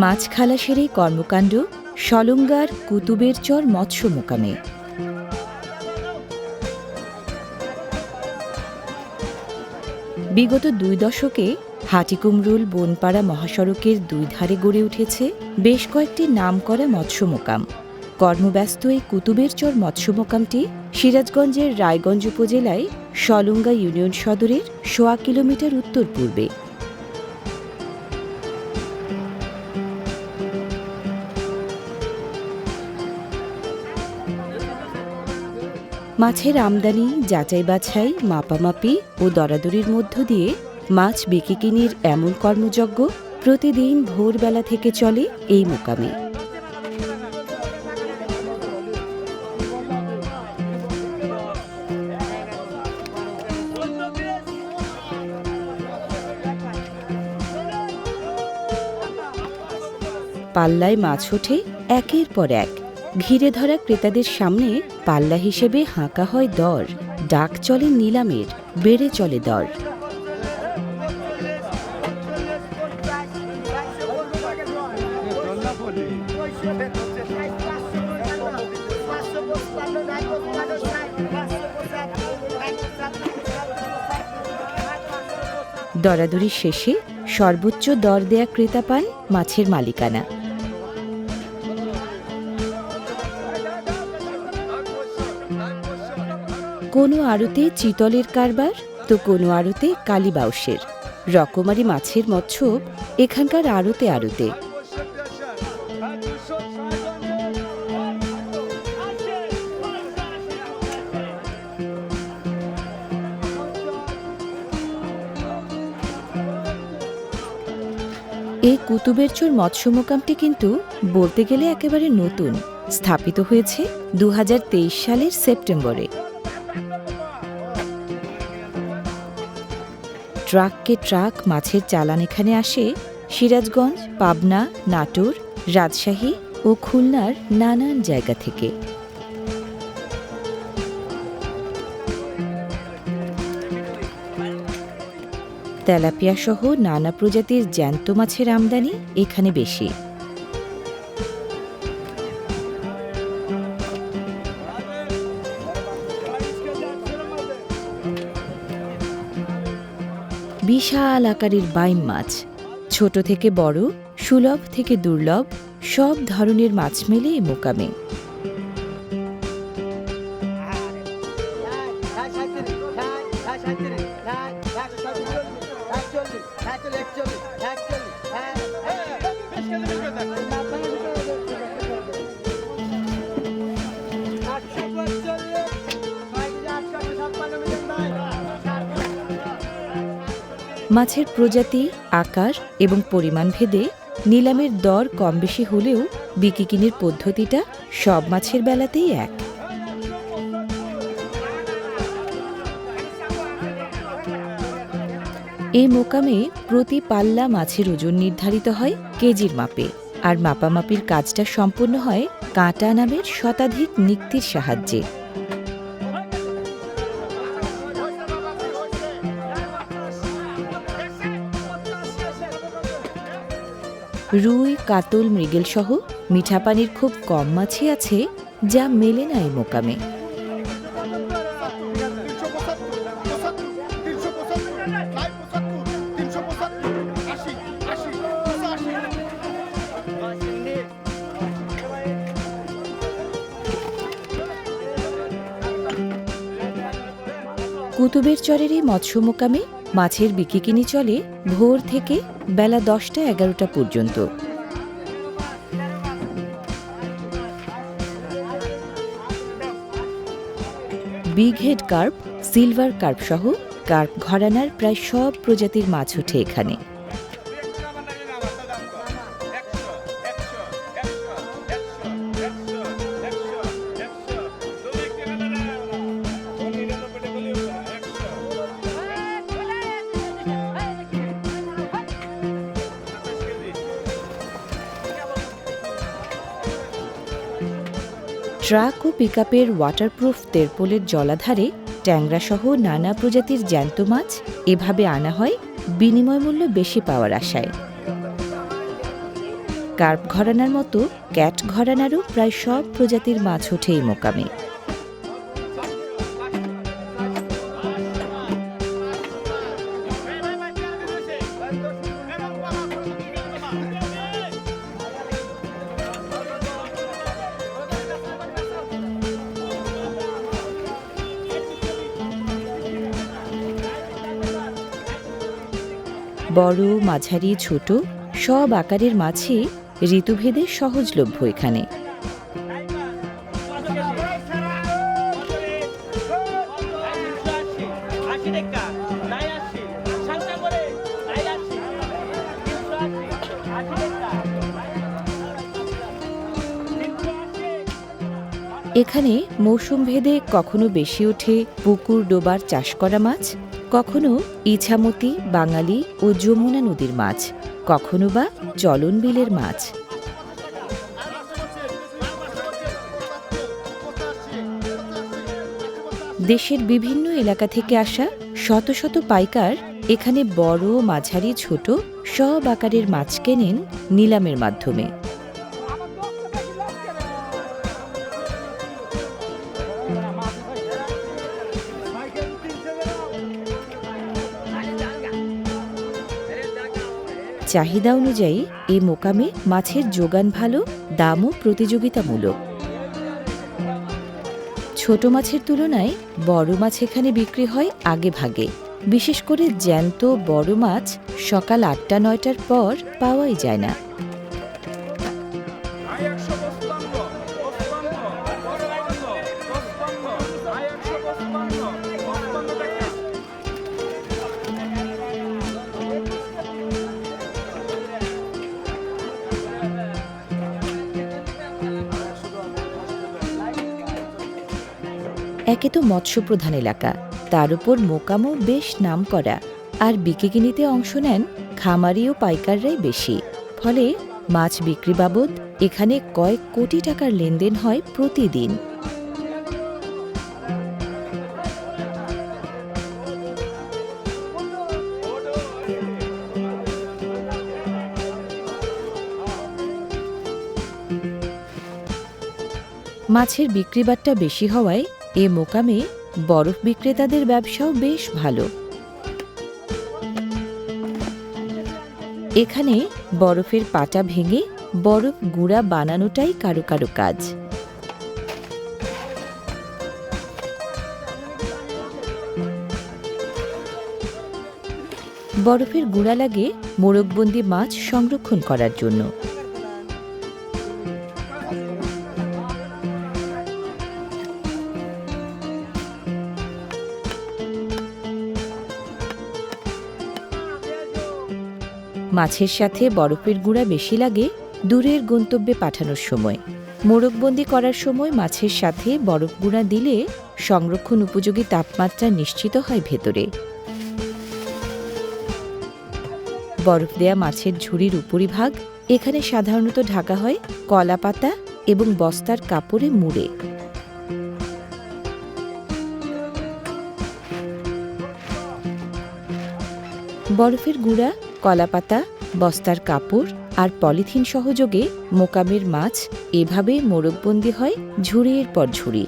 মাছ খালাসের এই কর্মকাণ্ড সলঙ্গার কুতুবের চর মৎস্য মোকামে। বিগত দুই দশকে হাটিকুমরুল বনপাড়া মহাসড়কের দুই ধারে গড়ে উঠেছে বেশ কয়েকটি নামকরা মৎস্য মোকাম। কর্মব্যস্ত এই কুতুবের চর মৎস্য মোকামটি সিরাজগঞ্জের রায়গঞ্জ উপজেলায় সলঙ্গা ইউনিয়ন সদরের সোয়া কিলোমিটার উত্তর পূর্বে। মাছের আমদানি, যাচাই বাছাই, মাপামাপি ও দরাদরির মধ্য দিয়ে মাছ বিকিকিনির এমন কর্মযজ্ঞ প্রতিদিন ভোরবেলা থেকে চলে এই মোকামে। পাল্লায় মাছ ওঠে একের পর এক। ঘিরে ধরা ক্রেতাদের সামনে পাল্লা হিসেবে হাঁকা হয় দর, ডাক চলে নিলামের, বেড়ে চলে দর। দরাদরি শেষে সর্বোচ্চ দর দেয়া ক্রেতা পান মাছের মালিকানা। কোনো আড়তে চিতলের কারবার, তো কোনো আড়তে কালীবাউসের রকমারি মাছের মৎস্য এখানকার আড়তে আড়তে। এই কুতুবের চোর মৎস্য মোকামটি কিন্তু বলতে গেলে একেবারে নতুন, স্থাপিত হয়েছে দু হাজার তেইশ সালের সেপ্টেম্বরে। ট্রাককে ট্রাক মাছের চালান এখানে আসে। সিরাজগঞ্জ, পাবনা, নাটোর, রাজশাহী ও খুলনার নানান জায়গা থেকে। তেলাপিয়া সহ নানা প্রজাতির জ্যান্ত মাছের আমদানি এখানে বেশি। বিশাল আকারের বাইম মাছ ছোট থেকে বড় সুলভ থেকে দুর্লভ সব ধরনের মাছ মেলে এ মোকামে মাছের প্রজাতি, আকার এবং পরিমাণ ভেদে নিলামের দর কম বেশি হলেও বিকিকিনির পদ্ধতিটা সব মাছের বেলাতেই এক। এই মোকামে প্রতি পাল্লা মাছের ওজন নির্ধারিত হয় কেজির মাপে আর মাপামাপির কাজটা সম্পূর্ণ হয় কাঁটা নামের শতাধিক নিক্তির সাহায্যে। রুই, কাতল মৃগেল সহ মিঠা পানির খুব কম মাছই আছে যা মেলে না এই মোকামে। কুতুবের চরের এই মৎস্য মোকামে মাছের বিকিকিনি চলে ভোর থেকে বেলা দশটা এগারোটা পর্যন্ত। Big head carp silver carp সহ কার্প ঘরানার প্রায় সব প্রজাতির মাছ ওঠে এখানে। ট্রাক ও পিকআপের ওয়াটারপ্রুফ তেরপোলের জলাধারে ট্যাংরাসহ নানা প্রজাতির জ্যান্ত মাছ এভাবে আনা হয় বিনিময় মূল্য বেশি পাওয়ার আশায়। কার্প ঘরানার মতো, ক্যাট ঘরানারও প্রায় সব প্রজাতির মাছ ওঠে এই মোকামে। বড়, মাঝারি, ছোট, সব আকারের মাছই ঋতুভেদে সহজলভ্য এখানে। এখানে মৌসুম ভেদে কখনো বেশি ওঠে পুকুর ডোবার চাষ করা মাছ কখনো ইছামতি, বাঙালি ও যমুনা নদীর মাছ, কখনো বা চলন বিলের মাছ। দেশের বিভিন্ন এলাকা থেকে আসা শত শত পাইকার এখানে বড়, মাঝারি, ছোট সব আকারের মাছ কেনেন নিলামের মাধ্যমে। চাহিদা অনুযায়ী এই মোকামে মাছের যোগান ভালো, দামও প্রতিযোগিতামূলক। ছোট মাছের তুলনায় বড় মাছ এখানে বিক্রি হয় আগে ভাগে। বিশেষ করে জ্যান্ত বড় মাছ সকাল আটটা, নয়টার পর পাওয়াই যায় না। একে তো মৎস্যপ্রধান এলাকা। তার উপর মোকামও বেশ নাম করা আর বিকেকিনিতে অংশ নেন খামারি ও পাইকাররাই বেশি। ফলে মাছ বিক্রি বাবদ এখানে কয়েক কোটি টাকার লেনদেন হয় প্রতিদিন। মাছের বিক্রিবাট্টা বেশি হওয়ায় এ মোকামে বরফ বিক্রেতাদের ব্যবসাও বেশ ভালো। এখানে বরফের পাটা ভেঙে বরফ গুঁড়া বানানোটাই কারও কারও কাজ। বরফের গুঁড়া লাগে মোড়কবন্দি মাছ সংরক্ষণ করার জন্য। মাছের সাথে বরফের গুঁড়া বেশি লাগে দূরের গন্তব্যে পাঠানোর সময়। মোড়কবন্দি করার সময় মাছের সাথে বরফ গুঁড়া দিলে সংরক্ষণ উপযোগী তাপমাত্রা নিশ্চিত হয় ভেতরে। বরফ দেয়া মাছের ঝুড়ির উপরিভাগ, এখানে সাধারণত ঢাকা হয় কলা পাতা এবং বস্তার কাপড়ে মুড়ে। বরফের গুঁড়া কলাপাতা বস্তার কাপড় আর পলিথিন সহযোগে মোকামের মাছ এভাবে মোরগবন্দি হয় ঝুড়ির পর ঝুড়ি।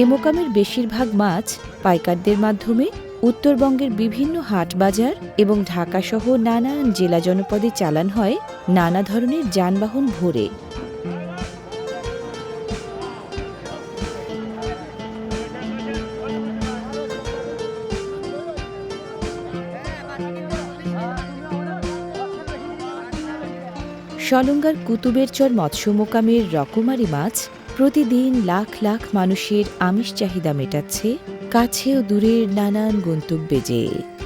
এ মোকামের বেশিরভাগ মাছ পাইকারদের মাধ্যমে উত্তরবঙ্গের বিভিন্ন হাট বাজার এবং ঢাকাসহ নানান জেলা জনপদে চালান হয় নানা ধরনের যানবাহন ভরে। সলঙ্গার কুতুবের চর মৎস্য মোকামের রকমারি মাছ প্রতিদিন লাখ লাখ মানুষের আমিষ চাহিদা মেটাচ্ছে কাছে ও দূরের নানান গন্তব্যে যেয়ে।